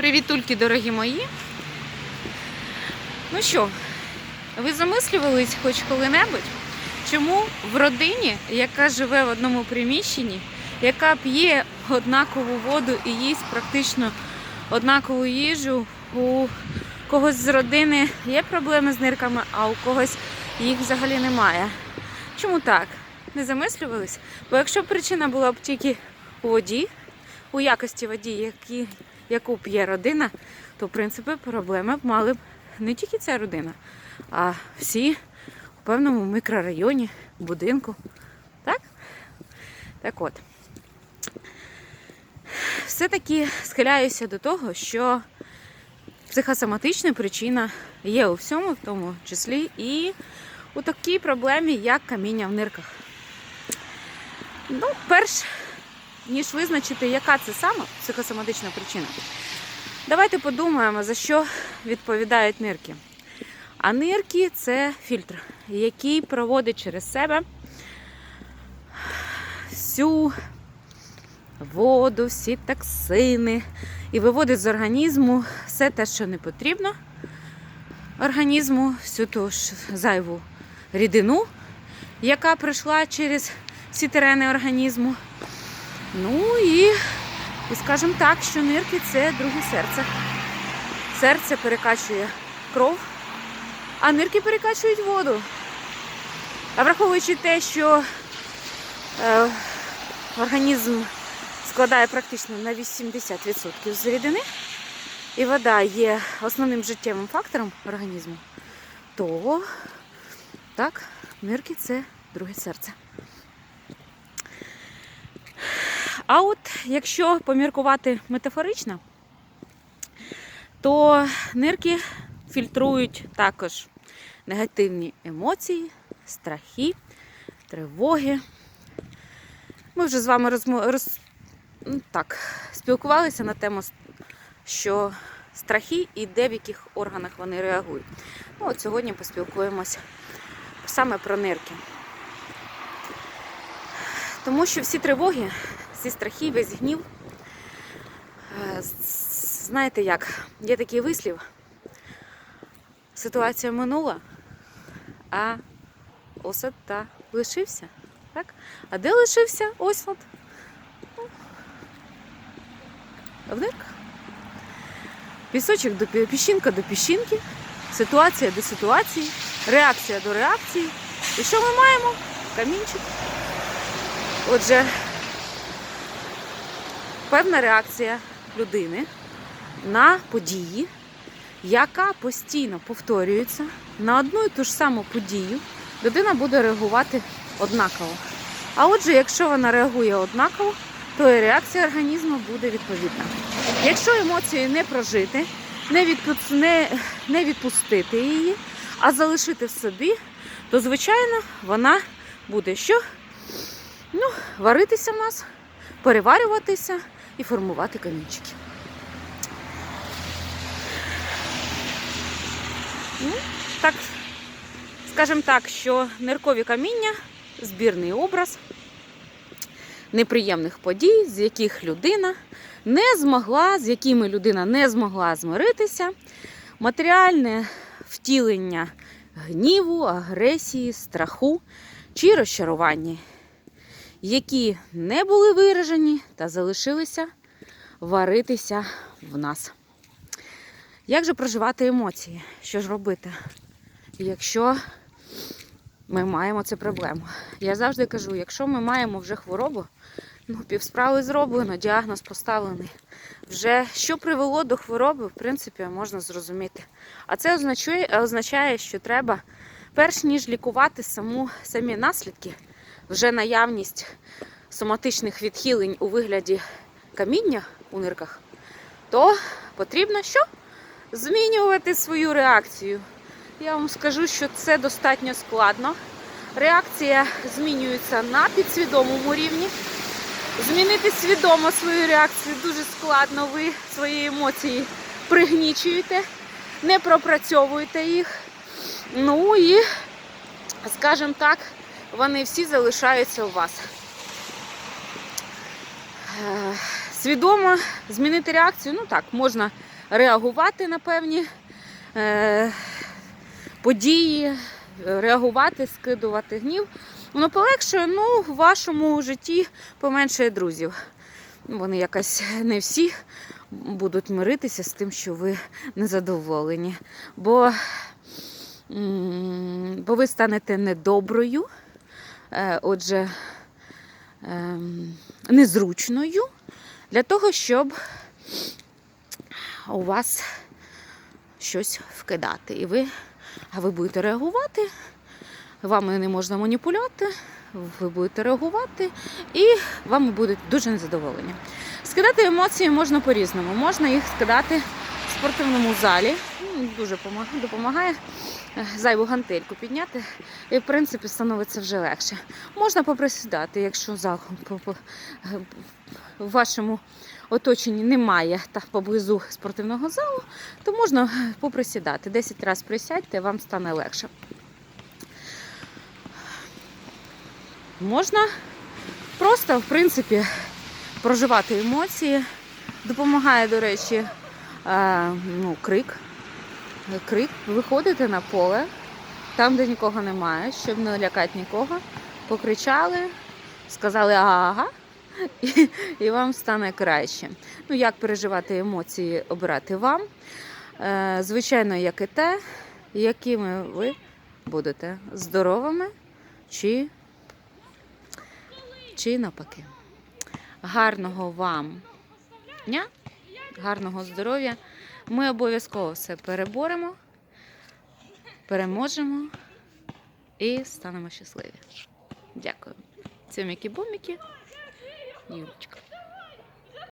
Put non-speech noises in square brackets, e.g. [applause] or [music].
Привітульки, дорогі мої. Ну що, ви замислювались хоч коли-небудь, чому в родині, яка живе в одному приміщенні, яка п'є однакову воду і їсть практично однакову їжу, у когось з родини є проблеми з нирками, а у когось їх взагалі немає. Чому так? Не замислювались? Бо якщо причина була б тільки у воді, у якості воді, які, яку п'є родина, то в принципі проблеми б мали б не тільки ця родина, а всі у певному мікрорайоні, будинку. Так? Так от. Все-таки схиляюся до того, що психосоматична причина є у всьому, в тому числі і у такій проблемі, як каміння в нирках. Ну, перш ніж визначити, яка це саме психосоматична причина, давайте подумаємо, за що відповідають нирки. А нирки це фільтр, який проводить через себе всю воду, всі токсини і виводить з організму все те, що не потрібно організму, всю ту ж зайву рідину, яка пройшла через всі терени організму. Ну і, скажімо так, що нирки це друге серце. Серце перекачує кров, а нирки перекачують воду. А враховуючи те, що е, організм складає практично на 80% з рідини, і вода є основним життєвим фактором організму, то так, нирки це друге серце. А от якщо поміркувати метафорично, то нирки фільтрують також негативні емоції, страхи, тривоги. Ми вже з вами розмо... роз... ну, так, спілкувалися на тему, що страхи і де в яких органах вони реагують. Ну, от сьогодні поспілкуємося саме про нирки. Тому що всі тривоги, всі страхи, весь гнів. е, Знаєте як, є такий вислів. Ситуація минула, а осад та лишився. Так? А де лишився осад? Ну, В нирках. Пісочок до пі- піщинка до піщинки, ситуація до ситуації, реакція до реакції. І що ми маємо? Камінчик. Отже, певна реакція людини на події, яка постійно повторюється на одну і ту ж саму подію, людина буде реагувати однаково. А отже, якщо вона реагує однаково, то і реакція організму буде відповідна. Якщо емоції не прожити, не, відпу- не, не відпустити її, а залишити в собі, то звичайно вона буде що? Ну, варитися в нас, переварюватися і формувати камінчики. Ну, так, скажімо так, що ниркові каміння збірний образ неприємних подій, з яких людина не змогла, з якими людина не змогла змиритися, матеріальне втілення гніву, агресії, страху чи розчарування, які не були виражені та залишилися варитися в нас. Як же проживати емоції? Що ж робити, якщо ми маємо цю проблему? Я завжди кажу, якщо ми маємо вже хворобу, ну, півсправи зроблено, діагноз поставлений. Вже що привело до хвороби, в принципі, можна зрозуміти. А це означає, означає що треба, перш ніж лікувати саму, самі наслідки, вже наявність соматичних відхилень у вигляді каміння у нирках, то потрібно що? Змінювати свою реакцію. Я вам скажу, що це достатньо складно. Реакція змінюється на підсвідомому рівні. Змінити свідомо свою реакцію дуже складно. Ви свої емоції пригнічуєте, не пропрацьовуєте їх. Ну і, скажімо так, вони всі залишаються у вас. Е, свідомо змінити реакцію. Ну так, можна реагувати на певні е, події, реагувати, скидувати гнів. Воно полегшує, ну, в вашому житті поменшує друзів. Вони якось не всі будуть миритися з тим, що ви незадоволені. Бо, бо ви станете недоброю, отже, ем, незручною для того, щоб у вас щось вкидати. І ви, а ви будете реагувати, вами не можна маніпулювати, ви будете реагувати, і вами будуть дуже незадоволені. Скидати емоції можна по-різному. Можна їх скидати спортивному залі. Дуже допомагає е, зайву гантельку підняти, і в принципі становиться вже легше. Можна поприсідати, якщо по- е, в вашому оточенні немає та поблизу спортивного залу, то можна поприсідати. 10 разів присядьте, вам стане легше. Можна просто, в принципі, проживати емоції. Допомагає, до речі, ну, крик. Крик. Виходите на поле, там, де нікого немає, щоб не лякати нікого. Покричали, сказали ага, [laughs] і, і вам стане краще. Ну, як переживати емоції, обирати вам. Е, звичайно, як і те, якими ви будете здоровими чи, чи навпаки. Гарного вам дня, гарного здоров'я. Ми обов'язково все переборемо, переможемо і станемо щасливі. Дякую. Це Мікі буміки Юлечка.